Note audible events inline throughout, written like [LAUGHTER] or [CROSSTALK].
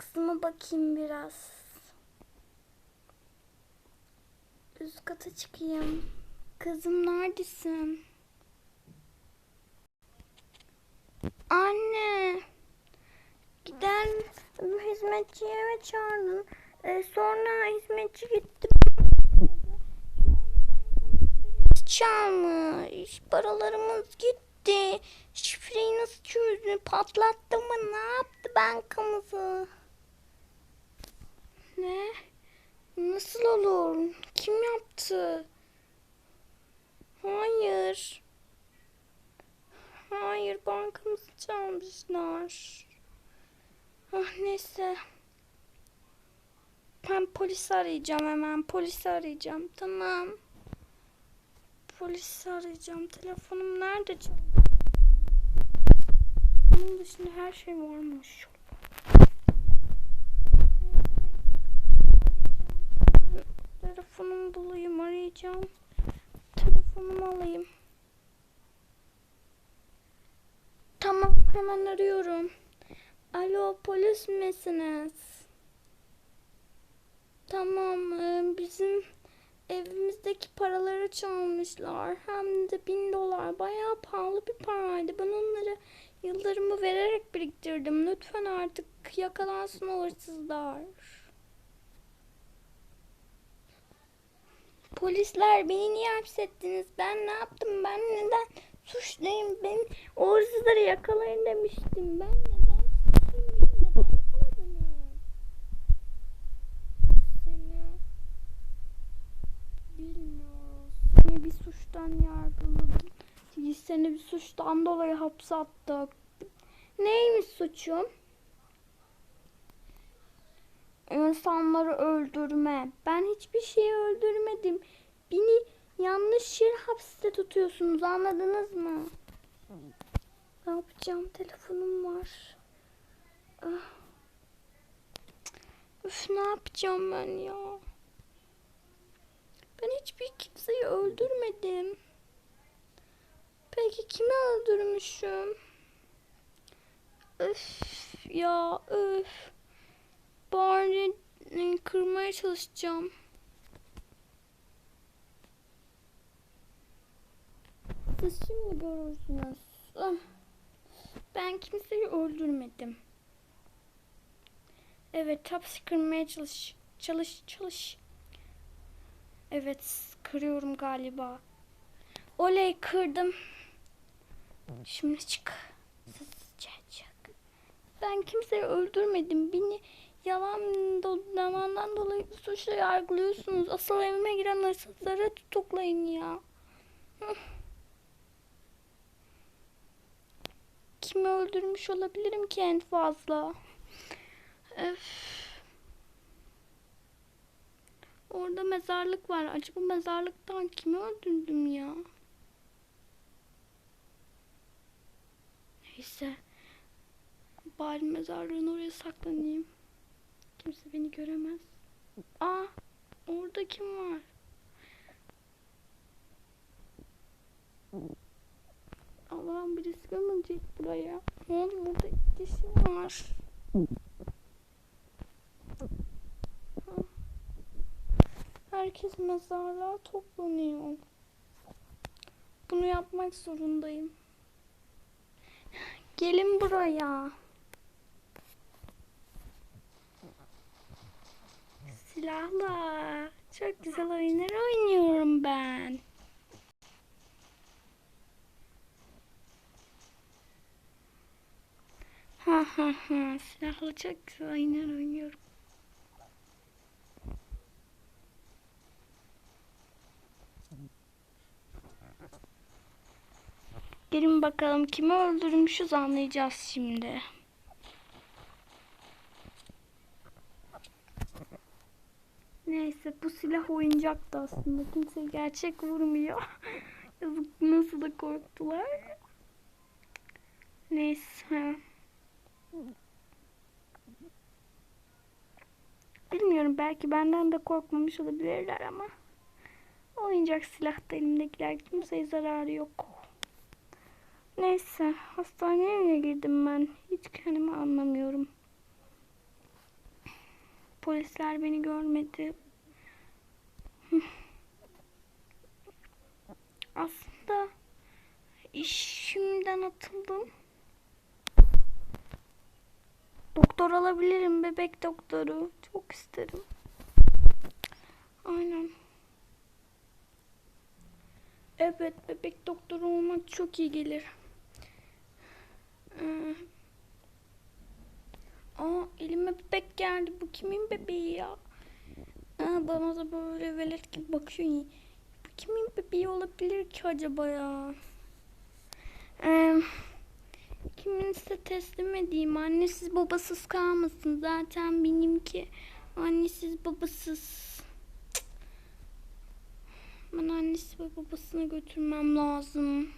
Kızıma bakayım biraz. Üst kata çıkayım. Kızım neredesin? Anne. Gider hizmetçiyi eve çağırdın. Ee, sonra hizmetçi gitti. Çalmış. Paralarımız gitti. Şifreyi nasıl çözdü? Patlattı mı? Ne yaptı bankamızı? Ne? Nasıl olur? Kim yaptı? Hayır. Hayır bankamızı çalmışlar. Ah neyse. Ben polisi arayacağım hemen. Polisi arayacağım. Tamam. Polisi arayacağım. Telefonum nerede? Bunun dışında her şey varmış. Telefonumu bulayım arayacağım. Telefonumu alayım. Tamam hemen arıyorum. Alo polis misiniz? Tamam e, bizim evimizdeki paraları çalmışlar. Hem de bin dolar bayağı pahalı bir paraydı. Ben onları yıllarımı vererek biriktirdim. Lütfen artık yakalansın o hırsızlar. Polisler beni niye hapsettiniz? Ben ne yaptım? Ben neden suçluyum? Ben o hırsızları yakalayın demiştim. Ben neden? Beni neden yakaladınız? Seni bilmiyoruz. Seni bir suçtan yargıladım. Seni bir suçtan dolayı hapse attık. Neymiş suçum? İnsanları öldürme. Ben hiçbir şeyi öldürmedim. Beni yanlış yere hapiste tutuyorsunuz anladınız mı? Ne yapacağım? Telefonum var. Ah. Üf ne yapacağım ben ya? Ben hiçbir kimseyi öldürmedim. Peki kimi öldürmüşüm? Öf ya öf. Bari kırmaya çalışacağım. Siz şimdi görürsünüz. Ah. Ben kimseyi öldürmedim. Evet, hapsi kırmaya çalış. Çalış, çalış. Evet, kırıyorum galiba. Oley, kırdım. Şimdi çık. Sessizce çık. Ben kimseyi öldürmedim. Beni yalan do- yalandan dolayı suçla yargılıyorsunuz. Asıl evime giren hırsızları tutuklayın ya. Kimi öldürmüş olabilirim ki en fazla? Öf. Orada mezarlık var. Acaba mezarlıktan kimi öldürdüm ya? Neyse. Bari mezarlığın oraya saklanayım. Kimse beni göremez. Aa, orada kim var? Allah'ım birisi gömülecek buraya. Oldu burada kişi var. Herkes mezarlığa toplanıyor. Bunu yapmak zorundayım. Gelin buraya. Silahla. Çok güzel oyunlar oynuyorum ben. Ha ha ha. Silahla çok güzel oyunlar oynuyorum. Gelin bakalım kimi öldürmüşüz anlayacağız şimdi. Neyse bu silah oyuncaktı aslında. Kimse gerçek vurmuyor. [LAUGHS] Yazık nasıl da korktular. Neyse. Bilmiyorum belki benden de korkmamış olabilirler ama. Oyuncak silahta elimdekiler kimseye zararı yok. Neyse hastaneye girdim ben? Hiç kendimi anlamıyorum. Polisler beni görmedi. [LAUGHS] Aslında işimden atıldım. Doktor alabilirim, bebek doktoru. Çok isterim. Aynen. Evet, bebek doktoru olmak çok iyi gelir. Ee, Aa, elime bebek geldi. Bu kimin bebeği ya? Aa, bana da böyle velet gibi bakıyor. Bu kimin bebeği olabilir ki acaba ya? Ee, kiminse teslim edeyim. Annesiz babasız kalmasın. Zaten benimki annesiz babasız. Ben annesi ve babasına götürmem lazım.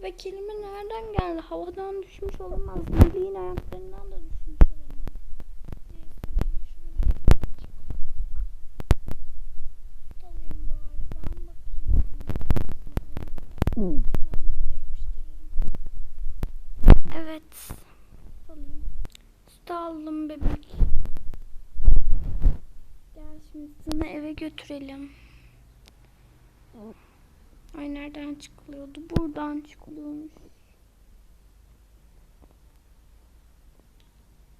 Bebek elime nereden geldi? Havadan düşmüş olamaz. Deliğin ayaklarından da düşmüş olamaz. Yapıştırırım. Evet. Sütü aldım bebek. Gel şimdi seni eve götürelim. Ay nereden çıkılıyordu? Buradan çıkılıyormuş.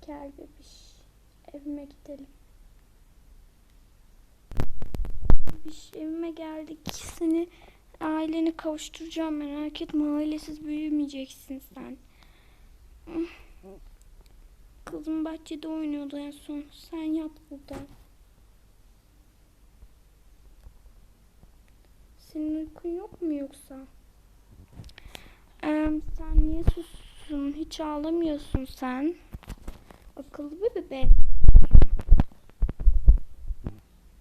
Gel bebiş. Evime gidelim. Bebiş evime geldik. Seni aileni kavuşturacağım merak etme. Ailesiz büyümeyeceksin sen. Kızım bahçede oynuyordu en son. Sen yat burada. Senin uykun yok mu yoksa? Ee, sen niye sussun? Hiç ağlamıyorsun sen. Akıllı bir bebek.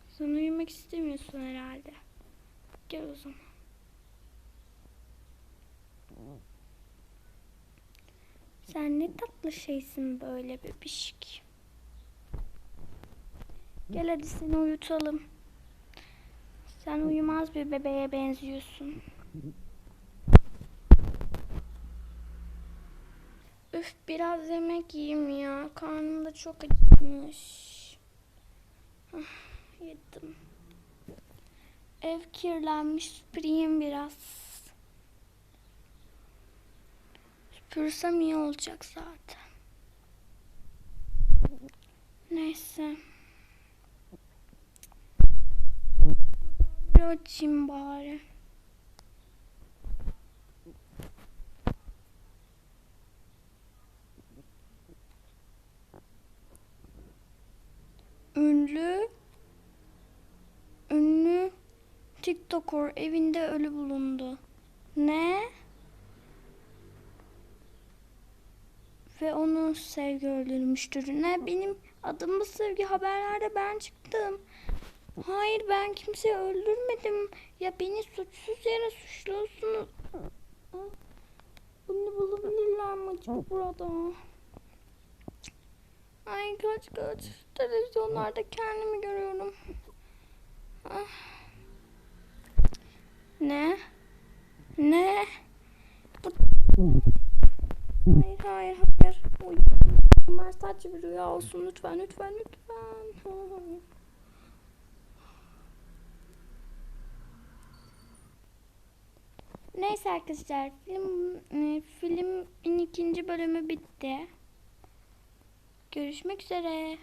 Sen uyumak istemiyorsun herhalde. Gel o zaman. Sen ne tatlı şeysin böyle bebişik. Gel hadi seni uyutalım. Sen uyumaz bir bebeğe benziyorsun. Üf biraz yemek yiyeyim ya. Karnım da çok acıkmış. Ah, yedim. Ev kirlenmiş süpüreyim biraz. Süpürsem iyi olacak zaten. Neyse. Bir açayım bari. Ünlü ünlü TikToker evinde ölü bulundu. Ne? Ve onu sevgi öldürmüştür. Ne benim adımı sevgi haberlerde ben çıktım. Hayır ben kimseyi öldürmedim. Ya beni suçsuz yere suçluyorsunuz. Bunu bulabilirler mi acaba burada? Ay kaç kaç. Televizyonlarda kendimi görüyorum. Ah. Ne? Ne? Hayır hayır hayır. Uyuyorum. Sadece bir rüya olsun lütfen lütfen lütfen. [LAUGHS] Neyse arkadaşlar film e, filmin ikinci bölümü bitti. Görüşmek üzere.